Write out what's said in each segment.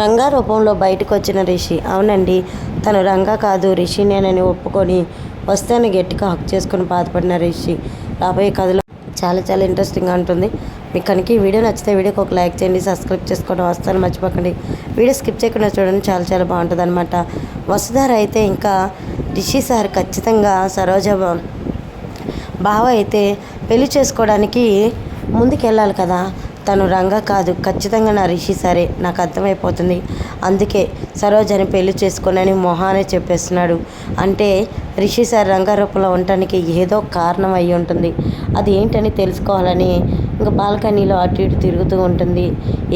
రంగా రూపంలో బయటకు వచ్చిన రిషి అవునండి తను రంగా కాదు రిషినేనని ఒప్పుకొని వస్తాను గట్టిగా హక్ చేసుకుని బాధపడిన రిషి. రాబోయే కథలో చాలా చాలా ఇంట్రెస్టింగ్గా ఉంటుంది. మీకు కనుక ఈ వీడియో నచ్చితే వీడియోకి ఒక లైక్ చేయండి సబ్స్క్రైబ్ చేసుకోవడం వస్తాను మర్చిపోకండి. వీడియో స్కిప్ చేయకుండా చూడండి చాలా చాలా బాగుంటుంది అనమాట వసుధార అయితే ఇంకా రిషి సార్ ఖచ్చితంగా సరోజ బావ అయితే పెళ్ళి చేసుకోవడానికి ముందుకెళ్ళాలి కదా. తను రంగా కాదు ఖచ్చితంగా నా రిషి సరే నాకు అర్థమైపోతుంది. అందుకే సరోజని పెళ్ళి చేసుకునని మొహానే చెప్పేస్తున్నాడు. అంటే రిషి సార్ రంగారూపంలో ఉండటానికి ఏదో కారణం అయి ఉంటుంది. అది ఏంటని తెలుసుకోవాలని ఇంకా బాల్కనీలో అటు ఇటు తిరుగుతూ ఉంటుంది.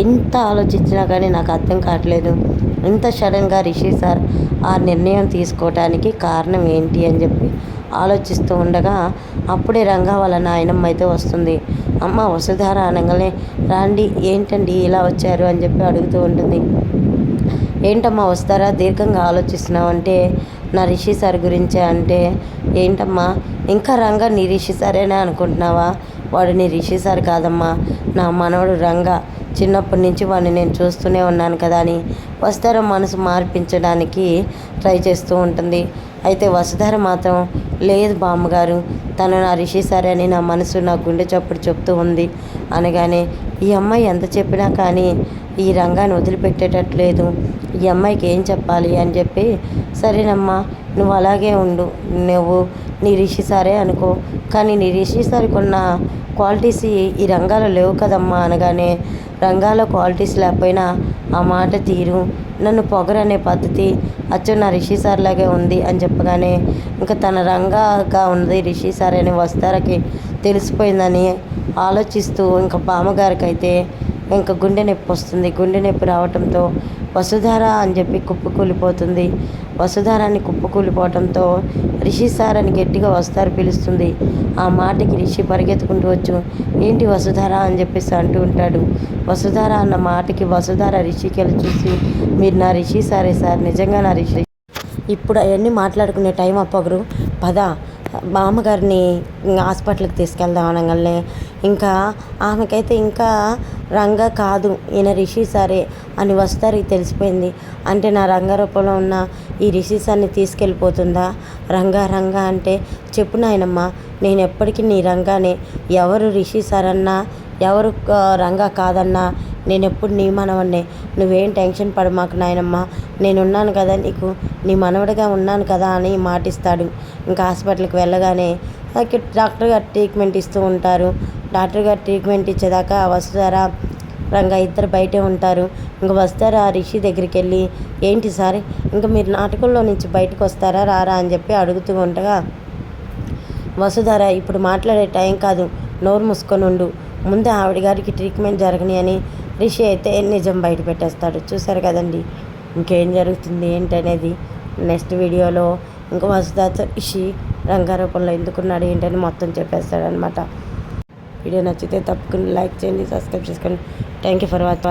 ఎంత ఆలోచించినా కానీ నాకు అర్థం కావట్లేదు. ఇంత సడన్గా రిషి సార్ ఆ నిర్ణయం తీసుకోవటానికి కారణం ఏంటి అని చెప్పి ఆలోచిస్తూ ఉండగా అప్పుడే రంగా వాళ్ళ నాయనమ్మ అయితే వస్తుంది. అమ్మ వసుధార అనగానే రాండి ఏంటండి ఇలా వచ్చారు? అని చెప్పి అడుగుతూ ఉంటుంది. ఏంటమ్మా వస్తారా దీర్ఘంగా ఆలోచిస్తున్నావు అంటే నా రిషి సార్ గురించే అంటే ఏంటమ్మా ఇంకా రంగా నీ రిషి సారేనా అనుకుంటున్నావా? వాడు నీ రిషి సార్ కాదమ్మా. నా మనవడు రంగా. చిన్నప్పటి నుంచి వాడిని నేను చూస్తూనే ఉన్నాను కదా అని వస్తారా మనసు మార్పించడానికి ట్రై చేస్తూ ఉంటుంది. అయితే వసుధార మాత్రం లేదు బామ్మగారు తను నా రిషి సరే అని నా మనసు నా గుండె చప్పుడు చెప్తూ ఉంది. అనగానే ఈ అమ్మాయి ఎంత చెప్పినా కానీ ఈ రంగాన్ని వదిలిపెట్టేటట్లేదు. ఈ అమ్మాయికి ఏం చెప్పాలి? అని చెప్పి సరేనమ్మా నువ్వు అలాగే ఉండు. నువ్వు నీ రిషి సారే అనుకో. కానీ నీ రిషి సారికి ఉన్న క్వాలిటీస్ ఈ రంగాలు లేవు కదమ్మా. అనగానే రంగాల క్వాలిటీస్ లేకపోయినా ఆ మాట తీరు. నన్ను పొగరనే పద్ధతి. అచ్చు నా రిషి సార్ లాగే ఉంది అని చెప్పగానే ఇంకా తన రంగాగా ఉన్నది రిషి సార్ అని వస్తారకి తెలిసిపోయిందని ఆలోచిస్తూ ఇంకా బామ్మగారికి అయితే ఇంకా గుండె నొప్పి వస్తుంది. గుండె నొప్పి రావడంతో వసుధార అని చెప్పి కుప్పకూలిపోతుంది వసుధారాన్ని కుప్పకూలిపోవడంతో రిషి సార్ అని గట్టిగా వస్తారు పిలుస్తుంది. ఆ మాటకి రిషి పరిగెత్తుకుంటూ వచ్చు. ఏంటి వసుధార అని చెప్పేసి అంటూ ఉంటాడు. వసుధార అన్న మాటకి వసుధార రిషికి వెళ్ళి చూసి మీరు నా రిషి సారే సార్. నిజంగా నా రిషి. ఇప్పుడు అవన్నీ మాట్లాడుకునే టైం అప్పగరు పద. బామ్మగారిని హాస్పిటల్కి తీసుకెళ్దాం అనగానే ఇంకా ఆమెకైతే ఇంకా రంగా కాదు ఈయన రిషి సరే అని వస్తారు తెలిసిపోయింది. అంటే నా రంగారూపంలో ఉన్న ఈ రిషి సార్ని తీసుకెళ్ళిపోతుందా? రంగా రంగా అంటే చెప్పు నాయనమ్మా నేను ఎప్పటికీ నీ రంగానే ఎవరు రిషి సార్ అన్నా ఎవరు రంగా కాదన్నా నేను ఎప్పుడు నీ మనవన్నే నువ్వేం టెన్షన్ పడు మాకు నాయనమ్మ. నేనున్నాను కదా నీకు. నీ మనవడిగా ఉన్నాను కదా అని మాటిస్తాడు. ఇంకా హాస్పిటల్కి వెళ్ళగానే డాక్టర్ గారు ట్రీట్మెంట్ ఇస్తూ ఉంటారు. డాక్టర్ గారు ట్రీట్మెంట్ ఇచ్చేదాకా వస్తారా రంగా ఇద్దరు బయటే ఉంటారు. ఇంక వస్తారా రిషి దగ్గరికి వెళ్ళి ఏంటి సార్ ఇంకా మీరు నాటకంలో నుంచి బయటకు వస్తారా రారా? అని చెప్పి అడుగుతూ ఉండగా వసుధార ఇప్పుడు మాట్లాడే టైం కాదు. నోరు మూసుకొని ఉండు. ముందు ఆవిడ గారికి ట్రీట్మెంట్ జరగని అని రిషి అయితే నిజం బయట పెట్టేస్తాడు. చూసారు కదండి ఇంకేం జరుగుతుంది ఏంటనేది. నెక్స్ట్ వీడియోలో ఇంకా వసుధాతో రిషి రంగారూపంలో ఎందుకున్నాడు ఏంటని మొత్తం చెప్పేస్తాడనమాట వీడియో నచ్చితే తప్పకుండా లైక్ చేయండి సబ్స్క్రైబ్ చేసుకోండి. Thank you for watch